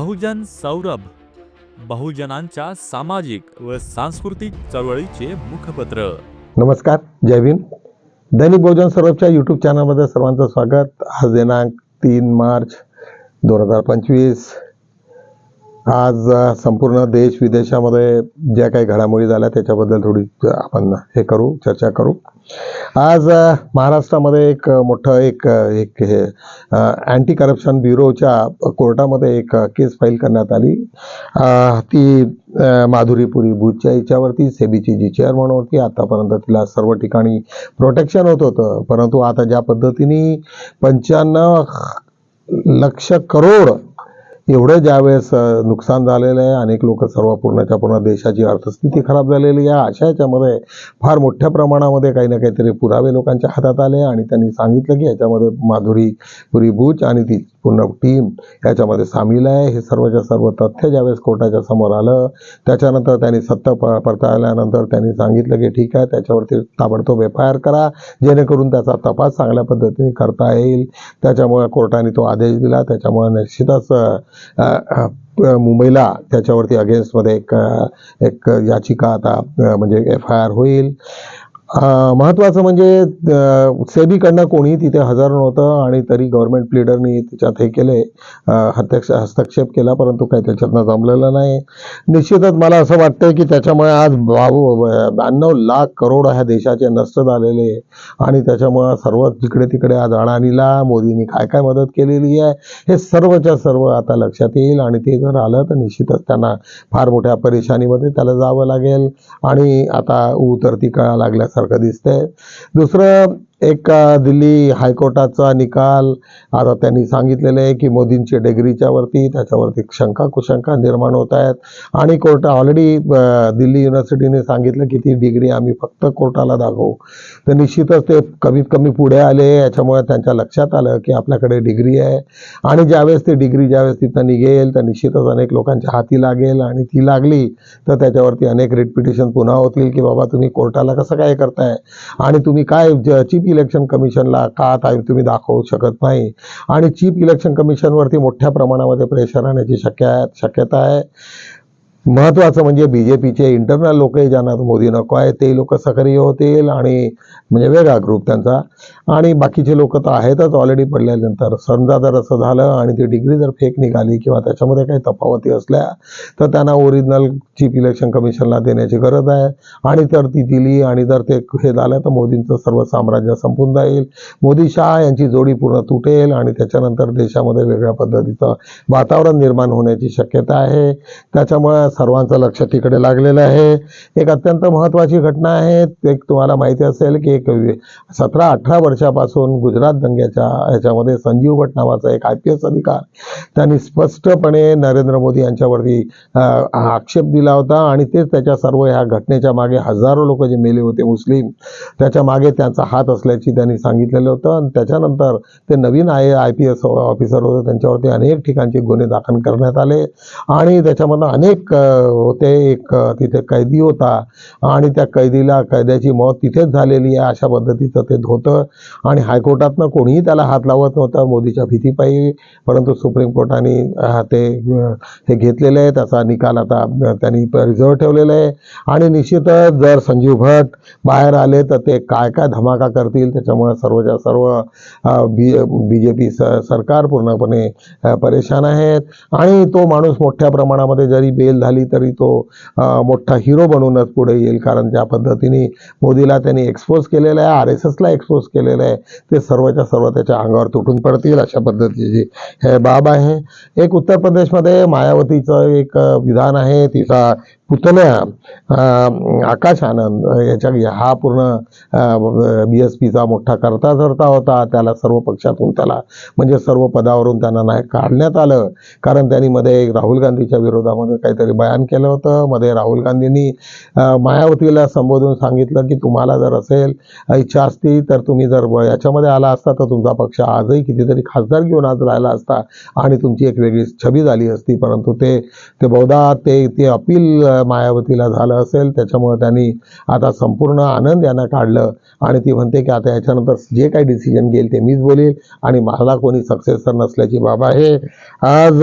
बहुजन सौरभ बहुजनांच्या सामाजिक व सांस्कृतिक चळवळीचे मुखपत्र. नमस्कार जय भीम. दैनिक बहुजन सौरभच्या यूट्यूब चॅनलमध्ये सर्वांचं स्वागत. आज दिनांक तीन मार्च दोन हजार पंचवीस. आज संपूर्ण देश विदेशामध्ये ज्या काही घडामोडी झाल्या त्याच्याबद्दल थोडी आपण हे करू चर्चा करू. आज महाराष्ट्रामध्ये एक मोठं एक एक हे अँटी करप्शन ब्युरोच्या कोर्टामध्ये एक केस फाईल करण्यात आली. ती माधुरीपुरी माधुरी पुरी बुथच्या हिच्यावरती सेबीची जी चेअरमन होती आतापर्यंत तिला सर्व ठिकाणी प्रोटेक्शन होत होतं. परंतु आता ज्या पद्धतीने पंच्याण्णव लक्ष करोड एवढं ज्यावेळेस नुकसान झालेलं आहे अनेक लोक सर्व पूर्णच्या पूर्ण देशाची अर्थस्थिती खराब झालेली आहे अशा याच्यामध्ये फार मोठ्या प्रमाणामध्ये काही ना काहीतरी पुरावे लोकांच्या हातात आले आणि त्यांनी सांगितलं की याच्यामध्ये माधुरी पुरी भूज आणि ती पूर्ण टीम याच्यामध्ये सामील आहे. हे सर्वच्या सर्व तथ्य ज्यावेळेस कोर्टाच्या समोर आलं त्याच्यानंतर त्यांनी सत्ता प पडताळल्यानंतर त्यांनी सांगितलं की ठीक आहे त्याच्यावरती ताबडतोब एफ आय आर करा जेणेकरून त्याचा तपास चांगल्या पद्धतीने करता येईल. त्याच्यामुळे कोर्टाने तो आदेश दिला. त्याच्यामुळे निश्चितच मुंबईला त्याच्यावरती अगेन्स्टमध्ये एक एक याचिका आता म्हणजे एफ आय आर होईल. महत्त्वाचं म्हणजे सेबीकडनं कोणी तिथे हजर नव्हतं आणि तरी गव्हर्नमेंट प्लीडरनी त्याच्यात हे केले. हत्यक्ष हस्तक्षेप केला परंतु काही त्याच्यातनं जमलेलं नाही. निश्चितच मला असं वाटतं की त्याच्यामुळे आज बाबू ब्याण्णव लाख करोड ह्या देशाचे नष्ट झालेले आणि त्याच्यामुळे सर्व जिकडे तिकडे आज अडाणीला मोदींनी काय काय मदत केलेली आहे हे सर्वच्या सर्व आता लक्षात येईल. आणि ते जर आलं तर निश्चितच त्यांना फार मोठ्या परेशानीमध्ये त्याला जावं लागेल. आणि आता उतरती कळा लागल्यासारखं दिसतंय. दुसरं एक दिल्ली हायकोर्टाचा निकाल. आता त्यांनी सांगितलेलं आहे की मोदींची डिग्रीच्या वरती त्याच्यावरती शंका कुशंका निर्माण होत आहेत. आणि कोर्ट ऑलरेडी दिल्ली युनिव्हर्सिटीने सांगितलं की ती डिग्री आम्ही फक्त कोर्टाला दाखवू. तर निश्चितच ते कमीत कमी पुढे आले. याच्यामुळे त्यांच्या लक्षात आलं की आपल्याकडे डिग्री आहे. आणि ज्यावेळेस ती डिग्री ज्यावेळेस तिथं निघेल तर निश्चितच अनेक लोकांच्या हाती लागेल. आणि ती लागली तर त्याच्यावरती अनेक रिट पिटिशन पुन्हा होतील की बाबा तुम्ही कोर्टाला कसं काय करताय? आणि तुम्ही काय चीफ इलेक्शन कमिशनला का ताई तुम्ही दाखवू शकत नाही? आणि चीफ इलेक्शन कमिशनवरती मोठ्या प्रमाणामध्ये प्रेशर आणण्याची शक्य शक्यता आहे. महत्त्वाचं म्हणजे बी जे पीचे इंटरनल लोक ज्यांना मोदी नको आहे ते लोक सक्रिय होतील आणि म्हणजे वेगळा ग्रुप त्यांचा. आणि बाकीचे लोक तर आहेतच ऑलरेडी पडल्यानंतर. समजा जर असं झालं आणि ती डिग्री जर फेक निघाली किंवा त्याच्यामध्ये काही तफावती असल्या तर त्यांना ओरिजिनल चीफ इलेक्शन कमिशनला देण्याची गरज आहे. आणि तर ती दिली आणि जर ते हे झालं तर मोदींचं सर्व साम्राज्य संपून जाईल. मोदी शाह यांची जोडी पूर्ण तुटेल आणि त्याच्यानंतर देशामध्ये वेगळ्या पद्धतीचं वातावरण निर्माण होण्याची शक्यता आहे. त्याच्यामुळे सर्वांचं लक्ष तिकडे लागलेलं आहे. एक अत्यंत महत्त्वाची घटना आहे. एक तुम्हाला माहिती असेल की एक सतरा अठरा वर्षापासून गुजरात दंग्याच्या ह्याच्यामध्ये संजीव भट नावाचा एक आय पी एस अधिकार त्यांनी स्पष्टपणे नरेंद्र मोदी यांच्यावरती आक्षेप दिला होता आणि तेच त्याच्या सर्व ह्या घटनेच्या मागे हजारो लोक जे मेले होते मुस्लिम त्याच्यामागे त्यांचा हात असल्याची त्यांनी सांगितलेलं होतं आणि त्याच्यानंतर ते नवीन I I P S officer होते. त्यांच्यावरती अनेक ठिकाणचे गुन्हे दाखल करण्यात आले आणि त्याच्यामधनं अनेक होते एक तिथे कैदी होता आणि त्या कैदीला कैद्याची मौत तिथेच झालेली आहे अशा पद्धतीचं ते होतं आणि हायकोर्टातनं कोणीही त्याला हात लावत नव्हतं मोदीच्या भीतीपायी. परंतु सुप्रीम कोर्टाने ते हे घेतलेलं आहे त्याचा निकाल आता त्यांनी रिझर्व ठेवलेला आहे. आणि निश्चितच जर संजीव भट बाहेर आले तर ते काय काय धमाका करतील त्याच्यामुळे सर्वच्या सर्व बी बी जे पी सरकार पूर्णपणे परेशान आहेत. आणि तो माणूस मोठ्या प्रमाणामध्ये जरी बेल झाली तरी तो मोठा हिरो बनूनच पुढे येईल. कारण ज्या पद्धतीने मोदीला त्यांनी एक्सपोज केलेलं आहे आर एस एसला एक्सपोज केलेलं आहे ते सर्वच्या सर्व त्याच्या अंगावर तुटून पडतील अशा पद्धतीची हे बाब आहे. एक उत्तर प्रदेशमध्ये मायावतीचं एक विधान आहे. तिचा पुतण्या आकाश आनंद याच्या हा पूर्ण बी एस पीचा मोठा करता धरता होता. त्याला सर्व पक्षातून त्याला म्हणजे सर्व पदावरून त्यांना नाही काढण्यात आलं. कारण त्यांनी मध्ये राहुल गांधीच्या विरोधामध्ये काहीतरी बयान केलं होतं. मध्ये राहुल गांधींनी मायावतीला संबोधून सांगितलं की तुम्हाला जर असेल इच्छा असती तर तुम्ही जर याच्यामध्ये आला असता तर तुमचा पक्ष आजही कितीतरी खासदार घेऊन आज राहिला असता आणि तुमची एक वेगळी छबी झाली असती. परंतु ते ते बहुधा ते ते अपील मायावतीला झालं असेल त्याच्यामुळे त्यांनी आता संपूर्ण आनंद यांना काढलं आणि ती म्हणते की आता याच्यानंतर जे काही डिसिजन घेईल ते मीच बोलेल आणि मला कोणी सक्सेसर नसल्याची बाब आहे. आज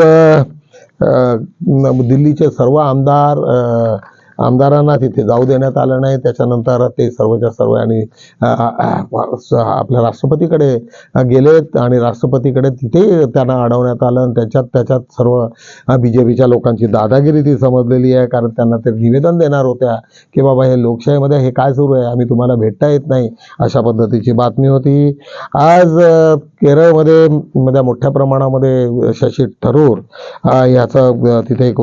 दिल्लीचे सर्व आमदार अ, आमदारांना तिथे जाऊ देण्यात आलं नाही. त्याच्यानंतर ते सर्वच्या सर्व आणि आपल्या राष्ट्रपतीकडे गेलेत आणि राष्ट्रपतीकडे तिथे त्यांना अडवण्यात आलं आणि त्याच्यात त्याच्यात सर्व बी जे पीच्या लोकांची दादागिरी ती समजलेली आहे. कारण त्यांना ते निवेदन देणार होत्या की बाबा हे लोकशाहीमध्ये हे काय सुरू आहे? आम्ही तुम्हाला भेटता येत नाही. अशा पद्धतीची बातमी होती. आज केरळमध्ये मध्ये मोठ्या प्रमाणामध्ये शशी थरूर अ, याचं तिथे एक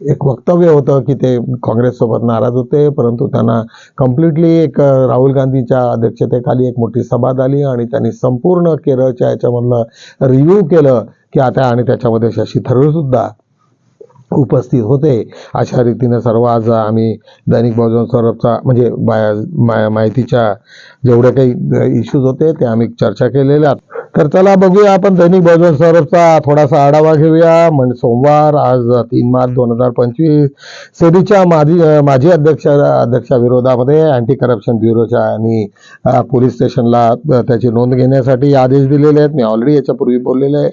एक वक्तव्य होतं की ते काँग्रेससोबत नाराज होते परंतु त्यांना कम्प्लिटली एक राहुल गांधीच्या अध्यक्षतेखाली एक मोठी सभा झाली आणि त्यांनी संपूर्ण केरळच्या याच्यामधलं रिव्ह्यू केलं की आता आणि त्याच्यामध्ये शशी थरूर सुद्धा उपस्थित होते. अशा रीतीने सर्व आज आम्ही दैनिक बहुजन सौरभचा म्हणजे माहितीच्या जेवढे काही इश्यूज होते ते आम्ही चर्चा केलेल्या तर चला बघूया आपण दैनिक बहुजन सरफचा थोडासा आढावा घेऊया. म्हणजे सोमवार आज तीन मार्च दोन हजार पंचवीस. सेबीच्या माजी माजी अध्यक्ष अध्यक्षाविरोधामध्ये अँटी करप्शन ब्युरोच्या आणि पोलीस स्टेशनला त्याची नोंद घेण्यासाठी आदेश दिलेले आहेत. मी ऑलरेडी याच्यापूर्वी बोललेले आहे.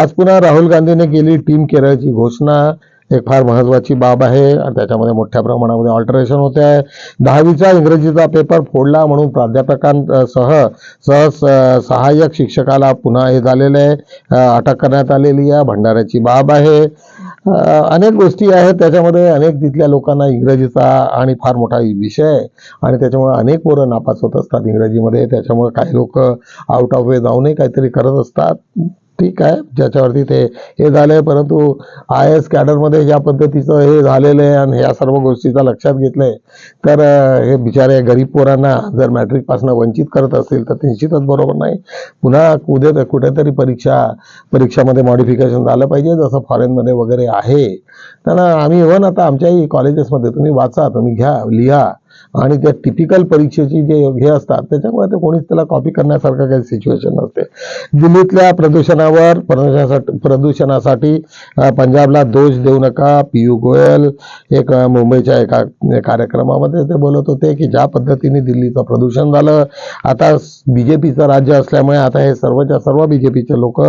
आज पुन्हा राहुल गांधीने केली टीम केरळची घोषणा. एक फार महत्त्वाची बाब आहे आणि त्याच्यामध्ये मोठ्या प्रमाणामध्ये ऑल्टरेशन होते आहे. दहावीचा इंग्रजीचा पेपर फोडला म्हणून प्राध्यापकांसह सह सहाय्यक शिक्षकाला पुन्हा हे झालेलं आहे. अटक करण्यात आलेली आहे. भंडाऱ्याची बाब आहे. अनेक गोष्टी आहेत. त्याच्यामध्ये अनेक तिथल्या लोकांना इंग्रजीचा आणि फार मोठा विषय आहे. आणि त्याच्यामुळे अनेक पोरं नापास होत असतात इंग्रजीमध्ये. त्याच्यामुळे काही लोक आउट ऑफ वे जाऊनही काहीतरी करत असतात. ठीक आहे ज्याच्यावरती ते हे झालंय परंतु आय एस कॅडरमध्ये ज्या पद्धतीचं हे झालेलं आहे आणि ह्या सर्व गोष्टीचा लक्षात घेतलं आहे तर हे बिचारे गरीब पोरांना जर मॅट्रिकपासून वंचित करत असतील तर ते निश्चितच बरोबर नाही. पुन्हा उद्या कुठेतरी परीक्षा परीक्षामध्ये मॉडिफिकेशन झालं पाहिजे जसं फॉरेनमध्ये वगैरे आहे. त्यांना आम्ही इव्हन आता आमच्याही कॉलेजेसमध्ये तुम्ही वाचा तुम्ही घ्या लिहा. आणि त्या टिपिकल परीक्षेची जे हे असतात त्याच्यामुळे ते कोणीच त्याला कॉपी करण्यासारखं काही सिच्युएशन नसते. दिल्लीतल्या प्रदूषणावर प्रदूषणासाठी प्रदूषणासाठी पंजाबला दोष देऊ नका. पियू गोयल एक मुंबईच्या एका कार्यक्रमामध्ये ते बोलत होते की ज्या पद्धतीने दिल्लीचं प्रदूषण झालं आता बीजेपीचं राज्य असल्यामुळे आता हे सर्वच्या सर्व बीजेपीचे लोक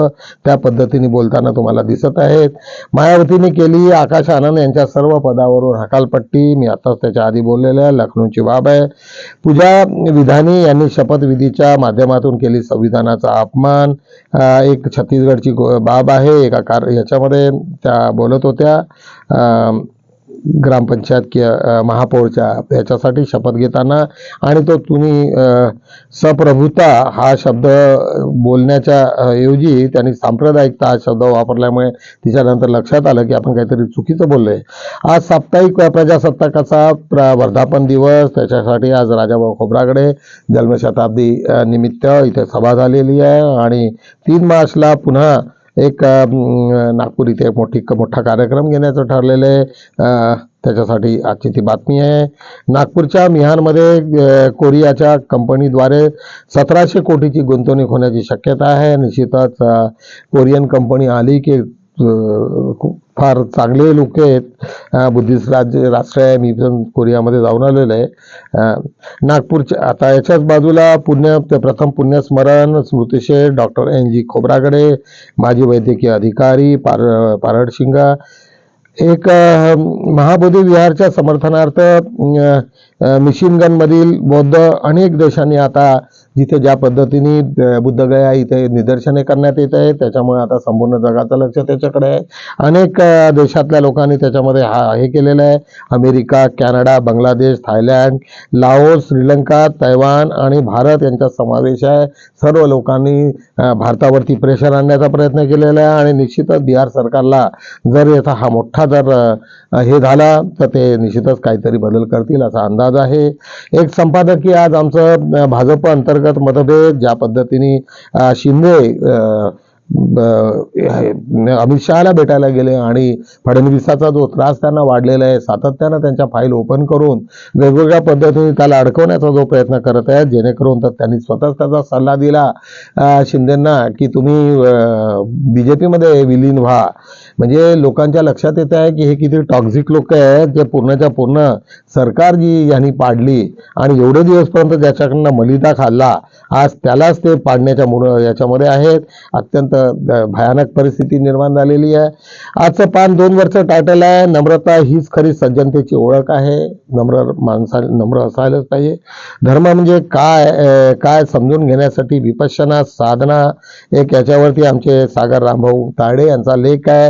त्या पद्धतीने बोलताना तुम्हाला दिसत आहेत. मायावतीने केली आकाश आनंद यांच्या सर्व पदावरून हकालपट्टी. मी आताच त्याच्या आधी बोललेलं आहे. लखनौची बाब आहे. पूजा विधानी यांनी शपथविधीच्या माध्यमातून केली संविधानाचा अपमान. एक छत्तीसगडची बाब आहे. एका कार याच्यामध्ये त्या बोलत होत्या. ग्रामपंचायत कि महापौरच्या याच्यासाठी शपथ घेताना आणि तो तुम्ही सप्रभुता हा शब्द बोलण्याच्या ऐवजी त्यांनी सांप्रदायिकता हा शब्द वापरल्यामुळे तिच्यानंतर लक्षात आलं की आपण काहीतरी चुकीचं बोललो आहे आज साप्ताहिक प्रजासत्ताकाचा प्र वर्धापन दिवस त्याच्यासाठी आज राजाभाऊ खोबराकडे जन्मशताब्दी निमित्त इथे सभा झालेली आहे आणि तीन मार्चला पुन्हा एक नागपूर इथे एक मोठी मोठा कार्यक्रम घेण्याचं ठरलेलं आहे. त्याच्यासाठी आजची ती बातमी आहे. नागपूरच्या मिहानमध्ये कोरियाच्या कंपनीद्वारे सतराशे कोटीची गुंतवणूक होण्याची शक्यता आहे. निश्चितच कोरियन कंपनी आली की खूप फार चांगले लोक आहेत. बुद्धिस्ट राज्य राष्ट्र आहे. मी पण कोरियामध्ये जाऊन आलेलो आहे. नागपूरच्या आता याच्याच बाजूला पुण्य ते प्रथम पुण्यस्मरण स्मृतिशेष डॉक्टर एन जी खोब्रागडे माजी वैद्यकीय अधिकारी पार पारडशिंगा एक महाबोधी विहारच्या समर्थनार्थ मिशिनगनमधील बौद्ध अनेक देशांनी आता जिथे ज्या पद्धतीने बुद्धगया इथे निदर्शने करण्यात येत आहे त्याच्यामुळे आता संपूर्ण जगाचं लक्ष त्याच्याकडे आहे. अनेक देशातल्या लोकांनी त्याच्यामध्ये हा हे केलेलं आहे. America Canada Bangladesh Thailand Laos Sri Lanka Taiwan आणि भारत यांचा समावेश आहे. सर्व लोकांनी भारतावरती प्रेशर आणण्याचा प्रयत्न केलेला आहे आणि निश्चितच बिहार सरकारला जर याचा हा मोठा जर हे झाला तर ते निश्चितच काहीतरी बदल करतील असा अंदाज आहे. एक संपादकीय आज आमचं भाजप अंतर्गत मतभेद ज्या पद्धतीने शिंदे अमित शहाला भेटायला गेले आणि फडणवीसाचा जो त्रास त्यांना वाढलेला आहे सातत्यानं त्यांच्या फाईल ओपन करून वेगवेगळ्या पद्धतीने त्याला अडकवण्याचा जो प्रयत्न करत आहेत जेणेकरून तर त्यांनी स्वतःच त्याचा सल्ला दिला शिंदेंना की तुम्ही बी जे पीमध्ये विलीन व्हा. म्हणजे लोकांच्या लक्षात येत आहे की हे किती टॉक्झिक लोक आहेत जे पूर्णच्या पूर्ण सरकार जी यांनी पाडली आणि एवढे दिवसपर्यंत ज्याच्याकडनं मलिदा खाल्ला आज त्यालाच ते पाडण्याच्या मुळ याच्यामध्ये आहेत. अत्यंत द- भयानक परिस्थिती निर्माण झालेली आहे. आजचं पान दोन वर्ष टायटल आहे नम्रता हीच खरी सज्जनतेची ओळख आहे. नम्र माणसा नम्र असायलाच पाहिजे. धर्म म्हणजे काय काय समजून घेण्यासाठी विपश्यना साधना. एक याच्यावरती आमचे सागर रामभाऊ ताडे यांचा लेख आहे.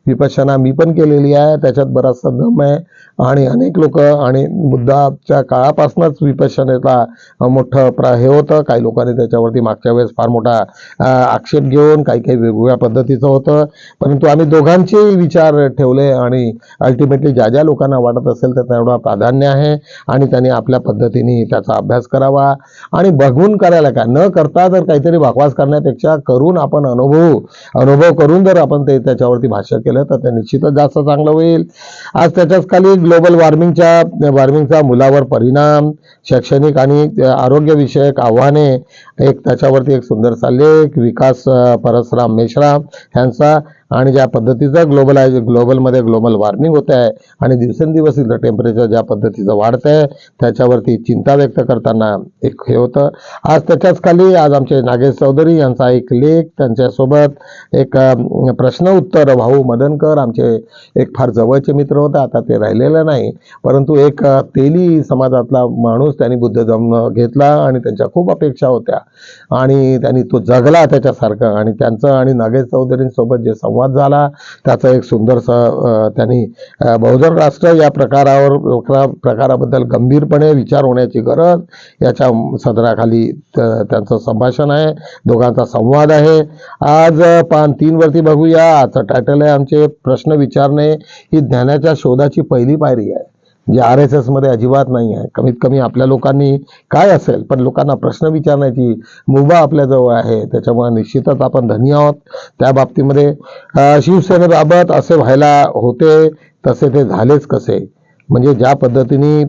विपश्यना मी पण केलेली आहे. त्याच्यात बराचसा दम आहे. आणि अनेक लोक आणि बुद्धाच्या काळापासूनच विपश्यनेला मोठं प्र हे होतं. काही लोकांनी त्याच्यावरती मागच्या वेळेस फार मोठा आक्षेप घेऊन काही काही वेगवेगळ्या पद्धतीचं होतं. परंतु आम्ही दोघांचेही विचार ठेवले आणि अल्टिमेटली ज्या ज्या लोकांना वाटत असेल तर तेवढा प्राधान्य आहे आणि त्यांनी आपल्या पद्धतीने त्याचा अभ्यास करावा. आणि बघून करायला काय? न करता जर काहीतरी वाकवास करण्यापेक्षा करून आपण अनुभव अनुभव करून जर आपण ते त्याच्यावरती भाष्य केलं तर ते निश्चितच जास्त चांगलं होईल. आज त्याच्याच खाली ग्लोबल वॉर्मिंगच्या वॉर्मिंगचा मुलावर परिणाम शैक्षणिक आणि आरोग्यविषयक आव्हाने एक त्याच्यावरती एक सुंदरसा लेख विकास परसराम मेश्राम ह्यांचा आणि ज्या पद्धतीचं ग्लोबलायझ ग्लोबलमध्ये ग्लोबल वॉर्मिंग होत आहे आणि दिवसेंदिवस इथं टेम्परेचर ज्या पद्धतीचं वाढत आहे त्याच्यावरती चिंता व्यक्त करताना एक हे होतं. आज त्याच्याच खाली आज आमचे नागेश चौधरी यांचा एक लेख त्यांच्यासोबत एक प्रश्न उत्तर भाऊ मदनकर आमचे एक फार जवळचे मित्र होते आता ते राहिलेलं नाही परंतु एक तेली समाजातला माणूस त्यांनी बुद्ध जन्म घेतला आणि त्यांच्या खूप अपेक्षा होत्या. आणि त्यांनी तो जगला त्याच्यासारखं. आणि त्यांचं आणि नागेश चौधरींसोबत जे संवाद झाला त्याचा एक सुंदरसा त्यांनी बहुजन राष्ट्र या प्रकारावर प्रकाराबद्दल गंभीरपणे विचार होण्याची गरज याच्या सदराखाली त्यांचं संभाषण आहे दोघांचा संवाद आहे. आज पान तीनवरती बघूया. आजचं टायटल आहे आमचे प्रश्न विचारणे. ही ज्ञानाच्या शोधाची पहिली पायरी आहे. म्हणजे जे आर एस एसमध्ये अजिबात नाही आहे कमीत कमी आपल्या लोकांनी काय असेल पण लोकांना प्रश्न विचारण्याची मुभा आपल्याजवळ आहे. त्याच्यामुळे निश्चितच आपण धनी आहोत. त्या बाबतीमध्ये शिवसेनेबाबत असे व्हायला होते तसे ते झालेच कसे? म्हणजे ज्या पद्धतीने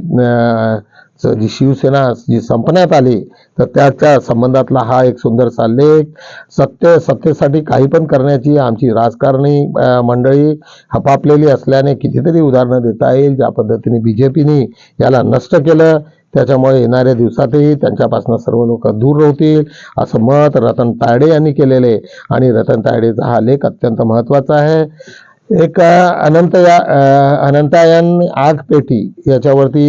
जी शिवसेना जी संपण्यात आली तर त्याच्या संबंधातला हा एक सुंदरसा लेख सत्य सत्तेसाठी काही पण करण्याची आमची राजकारणी मंडळी हपापलेली असल्याने कितीतरी उदाहरणं देता येईल ज्या पद्धतीने बी जे पीने याला नष्ट केलं. त्याच्यामुळे येणाऱ्या दिवसातही त्यांच्यापासून सर्व लोक दूर राहतील असं मत रतन तायडे यांनी केलेले. आणि रतन तायडेचा हा लेख अत्यंत महत्त्वाचा आहे. एक अनंतया अनंतायन आग पेटी याच्यावरती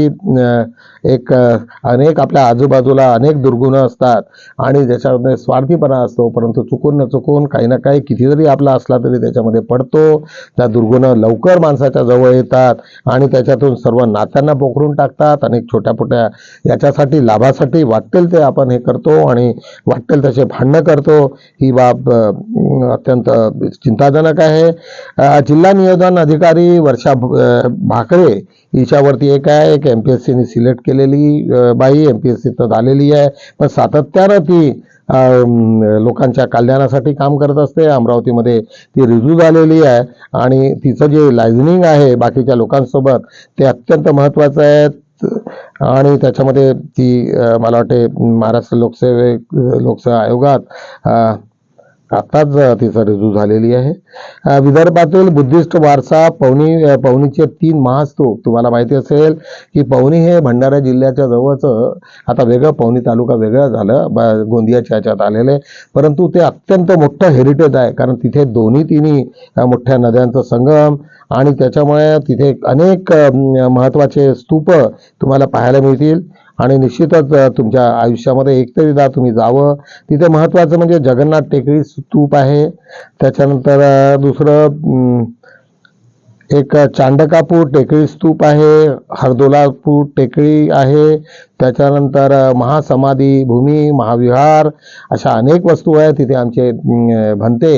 एक अनेक आपल्या आजूबाजूला अनेक दुर्गुण असतात आणि ज्याच्यामध्ये स्वार्थीपणा असतो परंतु चुकून न चुकून काही ना काही किती जरी आपला असला तरी त्याच्यामध्ये पडतो. त्या दुर्गुण लवकर माणसाच्या जवळ येतात आणि त्याच्यातून सर्व नात्यांना पोखरून टाकतात. अनेक छोट्या मोठ्या याच्यासाठी लाभासाठी वाटेल ते आपण हे करतो आणि वाटेल तसे भांडणं करतो. ही बाब अत्यंत चिंताजनक आहे. जिल्हा नियोजन अधिकारी वर्षा भाकरे हिच्यावरती एक आहे एक एम पी एस सीने सिलेक्ट केलेली बाई एम पी एस सीत झालेली आहे. पण सातत्यानं ती लोकांच्या कल्याणासाठी काम करत असते. अमरावतीमध्ये ती रिजू झालेली आहे. आणि तिचं जे लायझनिंग आहे बाकीच्या लोकांसोबत ते अत्यंत महत्त्वाचं आहे. आणि त्याच्यामध्ये ती मला वाटते महाराष्ट्र लोकसेवे लोकसेवा आयोगात आताच आत्ताच अ, रुजू झालेली आहे. विदर्भातील बुद्धिस्ट वारसा पवनी पवनीचे तीन महास्तूप तुम्हाला माहिती असेल की पवनी हे भंडारा जिल्ह्याच्या जवळचं आता वेगळं पवनी तालुका वेगळं झालं गोंदियाच्या ह्याच्यात आलेले परंतु ते अत्यंत मोठं हेरिटेज आहे कारण तिथे दोन्ही तिन्ही मोठ्या नद्यांचं संगम आणि त्याच्यामुळे तिथे अनेक महत्त्वाचे स्तूप तुम्हाला पाहायला मिळतील. आणि निश्चितच तुमच्या आयुष्यामध्ये एकतरीदा तुम्ही जावं. तिथे महत्त्वाचं म्हणजे जगन्नाथ टेकडी स्तूप आहे. त्याच्यानंतर दुसरं एक चांडकापूर टेकडी स्तूप आहे. हरदोलापूर टेकडी आहे. त्याच्यानंतर महासमाधी भूमी महाविहार अशा अनेक वस्तू आहेत तिथे आमचे भंते.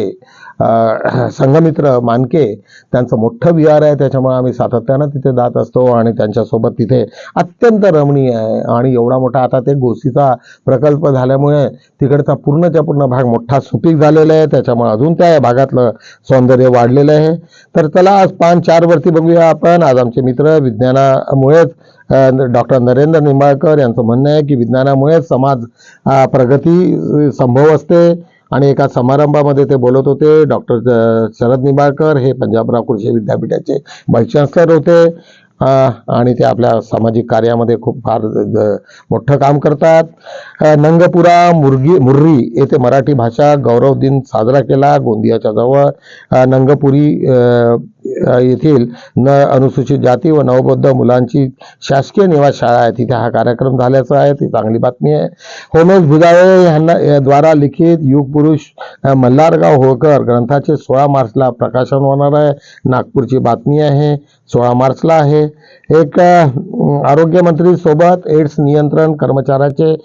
संघमित्र मानके त्यांचं मोठं विहार आहे. त्याच्यामुळे आम्ही सातत्यानं तिथे जात असतो आणि त्यांच्यासोबत तिथे अत्यंत रमणीय आहे. आणि एवढा मोठा आता ते गोसीचा प्रकल्प झाल्यामुळे तिकडचा पूर्णच्या पूर्ण भाग मोठा सुपीक झालेला आहे. त्याच्यामुळे अजून त्या भागातलं सौंदर्य वाढलेलं आहे. तर चला आज पान चारवरती बघूया आपण. आज आमचे मित्र विज्ञानामुळेच डॉक्टर नरेंद्र निंबाळकर यांचं म्हणणं आहे की विज्ञानामुळेच समाज प्रगती संभव असते. आणि एका समारंभामध्ये ते बोलत होते. डॉक्टर शरद निंबाळकर हे पंजाबराव कृषी विद्यापीठाचे व्हाईस चान्सलर होते. आणि ते आपल्या सामाजिक कार्यामध्ये खूप फार मोठं काम करतात. नंगपुरा मुरगी मुर्री येथे मराठी भाषा गौरव दिन साजरा केला गोंदियाच्या जवळ. नंगपुरी येथील न अनुसूचित जाती व नवबौद्ध मुलांची शासकीय निवास शाळा आहे. तिथे हा कार्यक्रम झाल्याचा आहे. ती चांगली बातमी आहे. होनोज भुजाळे यांना या द्वारा लिखित युग पुरुष मल्हारगाव होळकर ग्रंथाचे सोळा मार्चला प्रकाशन होणार आहे. नागपूरची बातमी आहे. सोळा मार्चला आहे. एक आरोग्यमंत्री सोबत एड्स नियंत्रण कर्मचाऱ्याचे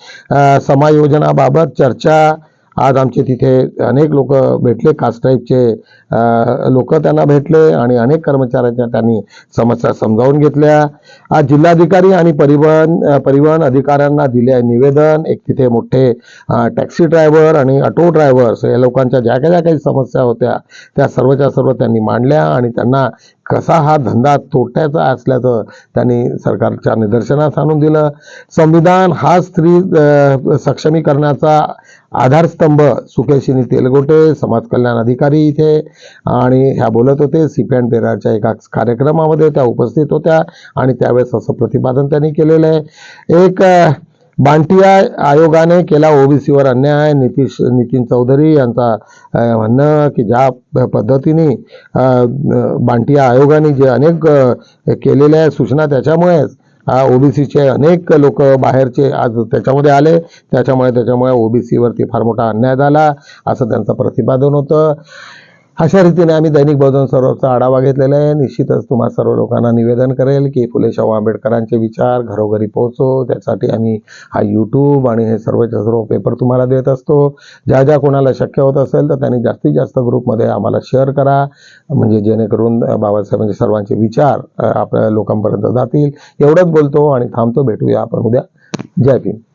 समायोजनाबाबत चर्चा. आज आमचे तिथे अनेक लोक भेटले कास्ट टाईपचे लोक त्यांना भेटले आणि अनेक कर्मचाऱ्यांच्या त्यांनी समस्या समजावून घेतल्या. आज जिल्हाधिकारी आणि परिवहन परिवहन अधिकाऱ्यांना दिले निवेदन. एक तिथे मोठे टॅक्सी ड्रायव्हर आणि ऑटो ड्रायव्हर्स या लोकांच्या ज्या काही ज्या काही समस्या होत्या त्या सर्वच्या सर्व त्यांनी मांडल्या आणि त्यांना कसा हा धंदा तोट्याचा असल्याचं त्यांनी सरकारच्या निदर्शनास आणून दिलं. संविधान हा स्त्री सक्षमीकरणाचा आधारस्तंभ सुकेशिनी तेलगोटे समाज कल्याण अधिकारी इथे आणि ह्या बोलत होते सीपी अँड पेराच्या एका कार्यक्रमामध्ये त्या उपस्थित होत्या आणि त्यावेळेस असं प्रतिपादन त्यांनी केलेलं आहे. एक बांटिया आयोगाने केला ओबीसीवर अन्याय. नितीश नितीन चौधरी यांचा म्हणणं की ज्या पद्धतीने बांटिया आयोगाने जे अनेक केलेल्या सूचना त्याच्यामुळेच ओबीसीचे अनेक लोक बाहेरचे आज त्याच्यामध्ये आले. त्याच्यामुळे त्याच्यामुळे ओबीसीवरती फार मोठा अन्याय झाला असं त्यांचं प्रतिपादन होतं. अशा रीतीने आम्ही दैनिक बहुजन सर्वचा आढावा घेतलेला आहे. निश्चितच तुम्हा सर्व लोकांना निवेदन करेल की फुले शाहू आंबेडकरांचे विचार घरोघरी पोहोचो. त्यासाठी आम्ही हा यूट्यूब आणि हे सर्वच्या सर्व पेपर तुम्हाला देत असतो. ज्या ज्या कोणाला शक्य होत असेल तर त्यांनी जास्तीत जास्त ग्रुपमध्ये आम्हाला शेअर करा. म्हणजे जेणेकरून बाबासाहेबांचे सर्वांचे विचार आपल्या लोकांपर्यंत जातील. एवढंच बोलतो आणि थांबतो. भेटूया आपण उद्या. जय भीम.